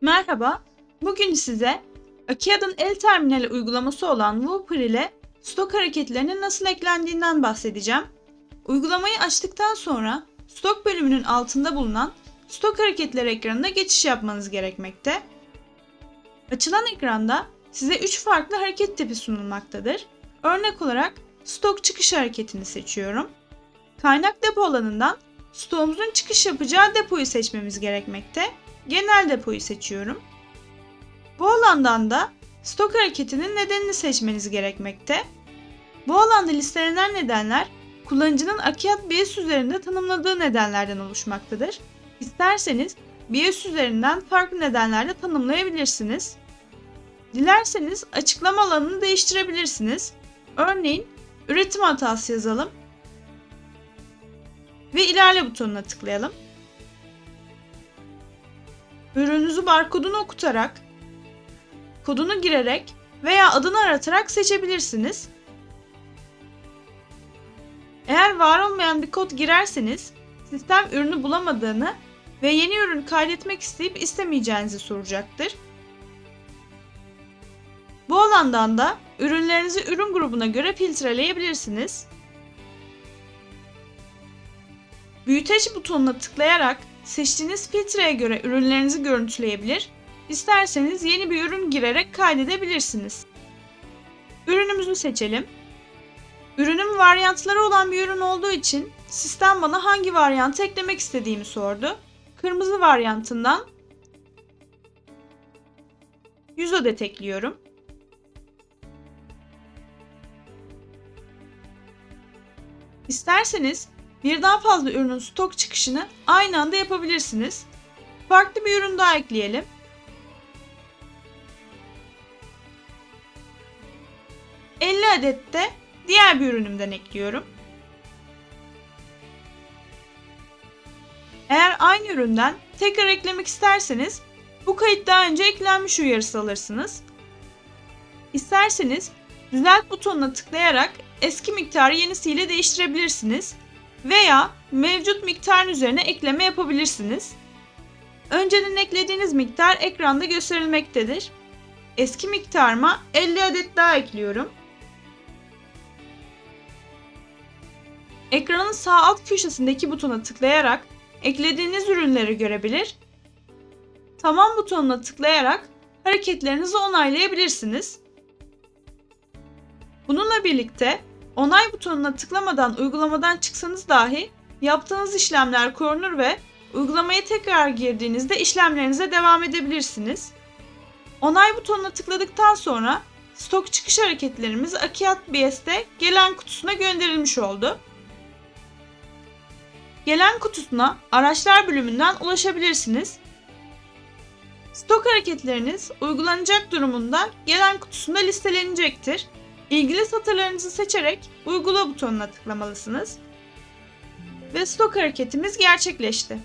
Merhaba, bugün size Akiad'ın el terminali uygulaması olan Whooper ile stok hareketlerinin nasıl eklendiğinden bahsedeceğim. Uygulamayı açtıktan sonra stok bölümünün altında bulunan stok hareketleri ekranına geçiş yapmanız gerekmekte. Açılan ekranda size 3 farklı hareket tipi sunulmaktadır. Örnek olarak stok çıkış hareketini seçiyorum. Kaynak depo alanından stoğumuzun çıkış yapacağı depoyu seçmemiz gerekmekte genel depoyu seçiyorum. Bu alandan da stok hareketinin nedenini seçmeniz gerekmekte. Bu alanda listelenen nedenler kullanıcının Akiat BS üzerinde tanımladığı nedenlerden oluşmaktadır. İsterseniz BS üzerinden farklı nedenlerle tanımlayabilirsiniz. Dilerseniz açıklama alanını değiştirebilirsiniz. Örneğin üretim hatası yazalım ve ilerle butonuna tıklayalım. Ürününüzü barkodunu okutarak, kodunu girerek veya adını aratarak seçebilirsiniz. Eğer var olmayan bir kod girerseniz sistem ürünü bulamadığını ve yeni ürün kaydetmek isteyip istemeyeceğinizi soracaktır. Bu alandan da ürünlerinizi ürün grubuna göre filtreleyebilirsiniz. Büyüteç butonuna tıklayarak seçtiğiniz filtreye göre ürünlerinizi görüntüleyebilir, isterseniz yeni bir ürün girerek kaydedebilirsiniz. Ürünümüzü seçelim. Ürünüm varyantları olan bir ürün olduğu için sistem bana hangi varyantı eklemek istediğimi sordu. Kırmızı varyantından 100 adet ekliyorum. İsterseniz birden fazla ürünün stok çıkışını aynı anda yapabilirsiniz. Farklı bir ürün daha ekleyelim. ...50 adet de diğer bir ürünümden ekliyorum. Eğer aynı üründen tekrar eklemek isterseniz bu kayıt daha önce eklenmiş uyarısı alırsınız. İsterseniz düzelt butonuna tıklayarak eski miktarı yenisiyle değiştirebilirsiniz veya mevcut miktarın üzerine ekleme yapabilirsiniz. Önceden eklediğiniz miktar ekranda gösterilmektedir. Eski miktarıma 50 adet daha ekliyorum. Ekranın sağ alt köşesindeki butona tıklayarak eklediğiniz ürünleri görebilir. Tamam butonuna tıklayarak hareketlerinizi onaylayabilirsiniz. Bununla birlikte onay butonuna tıklamadan uygulamadan çıksanız dahi yaptığınız işlemler korunur ve uygulamaya tekrar girdiğinizde işlemlerinize devam edebilirsiniz. Onay butonuna tıkladıktan sonra stok çıkış hareketlerimiz Akiat BS'de gelen kutusuna gönderilmiş oldu. Gelen kutusuna araçlar bölümünden ulaşabilirsiniz. Stok hareketleriniz uygulanacak durumunda gelen kutusunda listelenecektir. İlgili satırlarınızı seçerek uygula butonuna tıklamalısınız. Ve stok hareketimiz gerçekleşti.